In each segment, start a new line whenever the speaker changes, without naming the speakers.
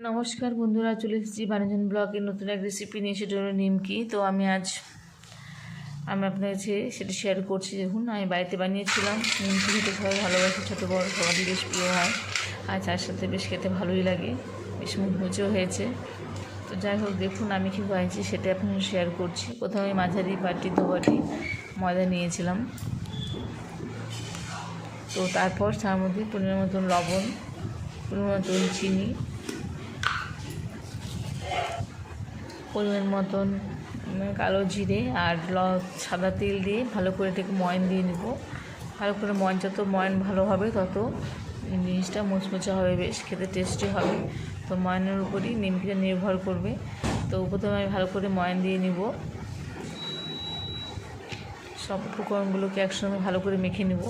নমস্কার বন্ধুরা, চলে এসেছি বানিজন ব্লগের নতুন এক রেসিপি নিয়ে, সেটা হলো নিমকি। তো আমি আজ, আমি আপনার কাছে সেটা শেয়ার করছি। দেখুন, আমি বাড়িতে বানিয়েছিলাম। নিমকি খেতে সবাই ভালোবাসে, ছোটো বড়, সবারই বেশ প্রিয় হয়। আর চার সাথে বেশ খেতে ভালোই লাগে। বেশ মুচমুচেও হয়েছে। তো যাই হোক, দেখুন, আমি কী বানিয়েছি, সেটা আপনার শেয়ার করছি। প্রথমে মাঝারি বাটি, দু বাটি ময়দা নিয়েছিলাম। তো তারপর তার মধ্যে পরিমাণ মতন লবণ, পরিমাণ মতন চিনি পরিমাণ মতন কালো জিরে আর ল, সাদা তেল দিয়ে ভালো করে এটাকে ময়ন দিয়ে নেব। ভালো করে ময়ন, যত ময়ন ভালো হবে, তত জিনিসটা মুচমুচে হবে বেশ, খেতে টেস্টি হবে। তো ময়নের উপরই নিমকিটা নির্ভর করবে। তো প্রথমে আমি ভালো করে ময়ন দিয়ে নিব। সব উপকরণগুলোকে একসঙ্গে ভালো করে মেখে নেব।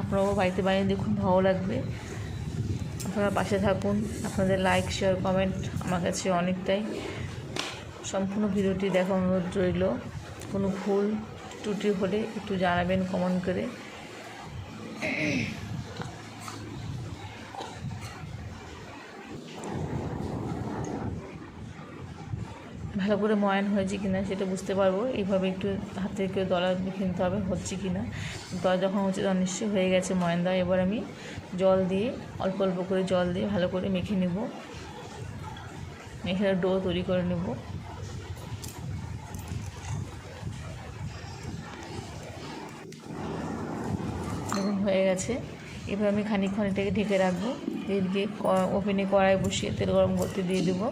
আপনারাও বাড়িতে বানিয়ে দেখুন, ভালো লাগবে। আপনারা পাশে থাকুন। আপনাদের লাইক শেয়ার কমেন্ট আমার কাছে অনেকটাই। সম্পূর্ণ ভিডিওটি দেখা অনুরোধ রইল। কোনো ভুল ত্রুটি হলে একটু জানাবেন কমেন্ট করে। ভালো করে ময়ান হয়েছে কি না সেটা বুঝতে পারব। এইভাবে একটু হাতে কেউ দলা মেখে নিতে হবে, হচ্ছে কি না দলা যখন হচ্ছে তখন নিশ্চয়ই হয়ে গেছে ময়ান দেওয়া। এবার আমি জল দিয়ে, অল্প অল্প করে জল দিয়ে ভালো করে মেখে নেব। মেখে ডো তৈরি করে নেব। হয়ে গেছে। এবার আমি খানিকক্ষণ এটাকে ঢেকে রাখব। এদিকে ওভেনে কড়াই বসিয়ে তেল গরম করতে দিয়ে দেবো।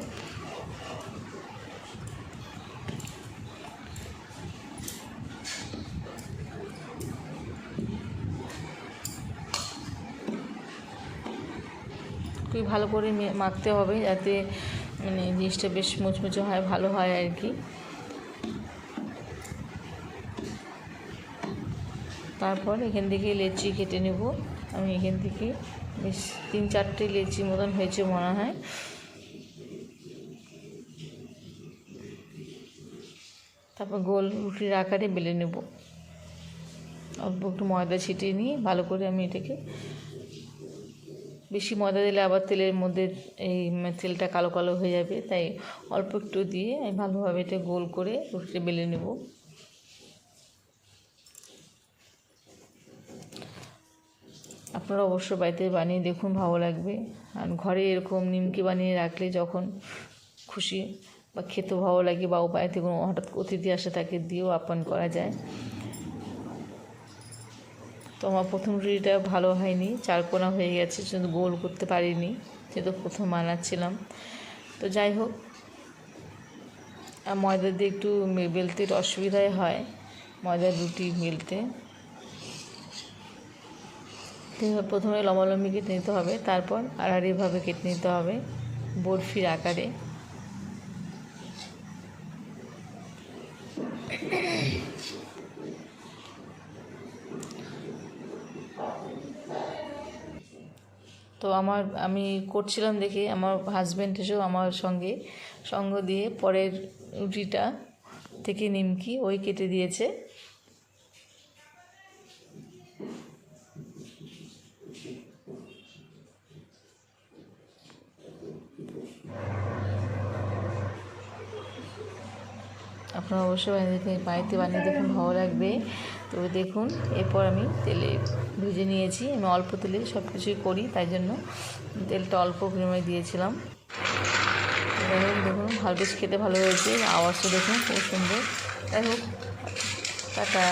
খুবই ভালো করে মাখতে হবে যাতে মানে জিনিসটা বেশ মুচমুচে হয়, ভালো হয় আর কি। তারপর এখান থেকে লেচি কেটে নেব। আমি এখান থেকে বেশ তিন চারটে লেচি মতন হয়েছে মনে হয়। তারপর গোল রুটির আকারে বেলে নেব। অল্প একটু ময়দা ছিটিয়ে নিয়ে ভালো করে আমি এটাকে বেশি ময়দা দিলে আবার তেলের মধ্যে এই তেলটা কালো কালো হয়ে যাবে, তাই অল্প একটু দিয়ে আমি ভালোভাবে এটা গোল করে রুটিটা বেলে নেব। আপনারা অবশ্য বাড়িতে বানিয়ে দেখুন, ভালো লাগবে। আর ঘরে এরকম নিমকি বানিয়ে রাখলে যখন খুশি বা খেতে ভালো লাগে বা বাড়িতে কোনো হঠাৎ অতিথি আসে তাকে দিয়েও আপ্যায়ন করা যায়। তো আমার প্রথম রুটিটা ভালো হয়নি, চারকোনা হয়ে গেছে কিন্তু গোল করতে পারিনি, যেহেতু প্রথম বানাচ্ছিলাম। তো যাই হোক ময়দা দিয়ে একটু বেলতে অসুবিধাই হয় ময়দার রুটি বেলতে। তো এবার প্রথমে লম্বালম্বি কেটে নিতে হবে, তারপর আড়াআড়িভাবে কেটে নিতে হবে বরফির আকারে। তো আমার, আমি করছিলাম দেখে আমার হাজব্যান্ড এসেও আমার সঙ্গে, সঙ্গ দিয়ে পরের রুটিটা থেকে নিমকি ওই কেটে দিয়েছে। আপনারা অবশ্যই বাড়িতে বানিয়ে দেখুন, ভালো লাগবে। তো দেখুন, এরপর আমি তেলে ভেজে নিয়েছি। আমি অল্প তেলে সব কিছুই করি, তাই জন্য তেলটা অল্প পরিমাণে দিয়েছিলাম। দেখুন ভালো বেশ খেতে ভালো হয়েছে। আওয়াজটা দেখুন, খুব সুন্দর। যাই হোক, টাটা।